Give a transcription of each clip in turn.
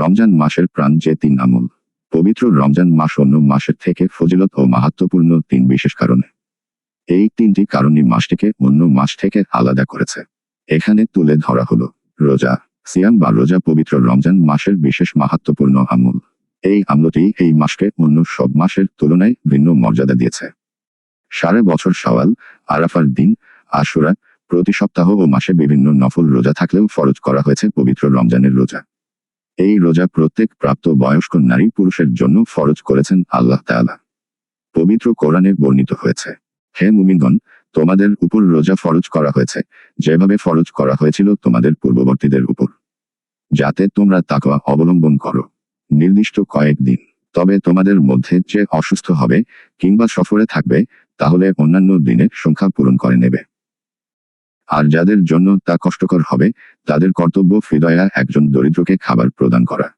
রমজান মাসের প্রাণ যে তিন আমল। পবিত্র রমজান মাস অন্য মাসের থেকে ফজিলত ও মাহাত্মপূর্ণ তিন বিশেষ কারণে। এই তিনটি কারণই মাসটিকে অন্য মাস থেকে আলাদা করেছে। এখানে তুলে ধরা হলো রোজা, সিয়াম বা রোজা পবিত্র রমজান মাসের বিশেষ মাহাত্মপূর্ণ আমল। এই আমলটি এই মাসকে অন্য সব মাসের তুলনায় ভিন্ন মর্যাদা দিয়েছে। সারা বছর সওয়াল আরাফার দিন, আশুরা প্রতি সপ্তাহ ও মাসে বিভিন্ন নফল রোজা থাকলেও ফরজ করা হয়েছে পবিত্র রমজানের রোজা। এই রোজা প্রত্যেক প্রাপ্ত বয়স্ক নারী পুরুষের জন্য ফরজ করেছেন আল্লাহ তাআলা। পবিত্র কোরআনে বর্ণিত হয়েছে, হে মুমিনগণ, তোমাদের উপর রোজা ফরজ করা হয়েছে, যেভাবে ফরজ করা হয়েছিল তোমাদের পূর্ববর্তীদের উপর। যাতে তোমরা তাকওয়া অবলম্বন করো। নির্দিষ্ট কয়েকদিন তবে তোমাদের মধ্যে যে অসুস্থ হবে কিংবা সফরে থাকবে, তাহলে অন্যান্য দিনের সংখ্যা পূরণ করে নেবে। আর যাদের জন্য তা কষ্টকর হবে, তাদের কর্তব্য ফিদয়া একজন দরিদ্রকে খাবার প্রদান করা।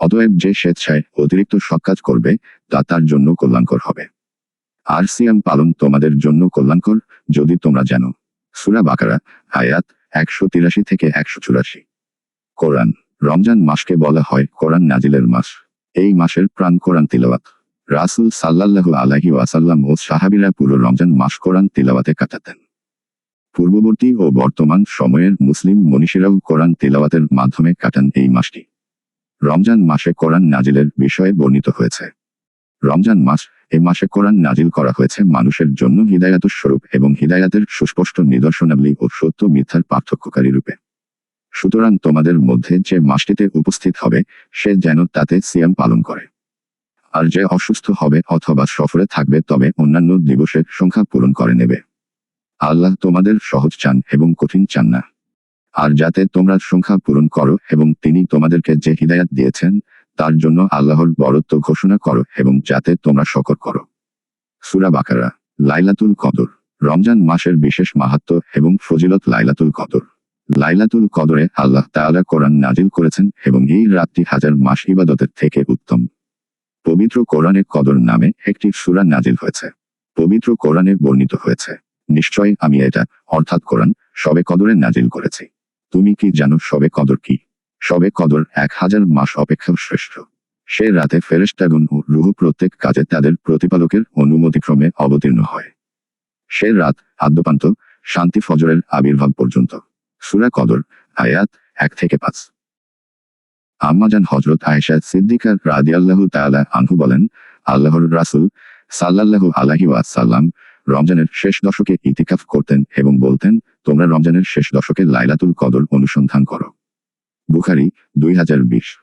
অতএব যে স্বেচ্ছায় অতিরিক্ত সৎ কাজ করবে, তা তার জন্য কল্যাণকর হবে। আর সিয়াম পালন তোমাদের জন্য কল্যাণকর, যদি তোমরা জানো। সুরা বাকারা, আয়াত একশো তিরাশি থেকে একশো চুরাশি। কোরআন, রমজান মাসকে বলা হয় কোরআন নাজিলের মাস। এই মাসের প্রাণ কোরআন তিলাওয়াত। রাসুল সাল্লাল্লাহু আলাইহি ওয়াসাল্লাম ও সাহাবিরা পুরো রমজান মাস কোরআন তিলাওয়াতে কাটাতেন। পূর্ববর্তী ও বর্তমান সময়ের মুসলিম মনীষীরাও কোরআন তিলাওয়াতের মাধ্যমে কাটান এই মাসটি। রমজান মাসে কোরআন নাজিলের বিষয়ে বর্ণিত হয়েছে। রমজান মাস, এ মাসে কোরআন নাজিল করা হয়েছে মানুষের জন্য হিদায়াত স্বরূপ এবং হিদায়াতের সুস্পষ্ট নিদর্শনাবলী ও সত্য মিথ্যার পার্থক্যকারী রূপে। সুতরাং তোমাদের মধ্যে যে মাসটিতে উপস্থিত হবে, সে যেন তাতে সিয়াম পালন করে। আর যে অসুস্থ হবে অথবা সফরে থাকবে, তবে অন্যান্য দিবসের সংখ্যা পূরণ করে নেবে। আল্লাহ তোমাদের সহজ চান এবং কঠিন চান না। আর যাতে তোমরা সংখ্যা পূরণ করো এবং তিনি তোমাদেরকে যে হিদায়াত দিয়েছেন, তার জন্য আল্লাহর বরত্ব ঘোষণা করো এবং যাতে তোমরা শকর করো। সুরা বাকারা, লাইলাতুল কদর, রমজান মাসের বিশেষ মাহাত্ম এবং ফজিলত লাইলাতুল কদর। লাইলাতুল কদরে আল্লাহ তাআলা কোরআন নাজিল করেছেন এবং এই রাতটি হাজার মাস ইবাদতের থেকে উত্তম। পবিত্র কোরআনে কদর নামে একটি সুরা নাজিল হয়েছে। পবিত্র কোরআনে বর্ণিত হয়েছে। নিশ্চয় আমি এটা, অর্থাৎ কোরআন, সবে কদরে নাজিল করেছি। তুমি কি জানো সবে কদর কি? সবে কদর এক হাজার মাস অপেক্ষা শ্রেষ্ঠ। সে রাতে ফেরেস্টাগুন ও রুহ প্রত্যেক কাজে তাদের প্রতিপালকের অনুমতিক্রমে অবতীর্ণ হয়। সে রাত আদ্যপান্ত, শান্তি ফজরের আবির্ভাব পর্যন্ত। সুরা কদর, আয়াত এক থেকে পাঁচ। আম্মাজান হজরত আয়েশা সিদ্দিকা রাদিয়াল্লাহু তাআলা আনহু বলেন, আল্লাহর রাসূল সাল্লাল্লাহু আলাইহি ওয়াসাল্লাম রমজানের শেষ দশকে ইতিকাফ করতেন এবং বলতেন, তোমরা রমজানের শেষ দশকে লাইলাতুল কদর অনুসন্ধান করো। বুখারি দুই হাজার বিশ।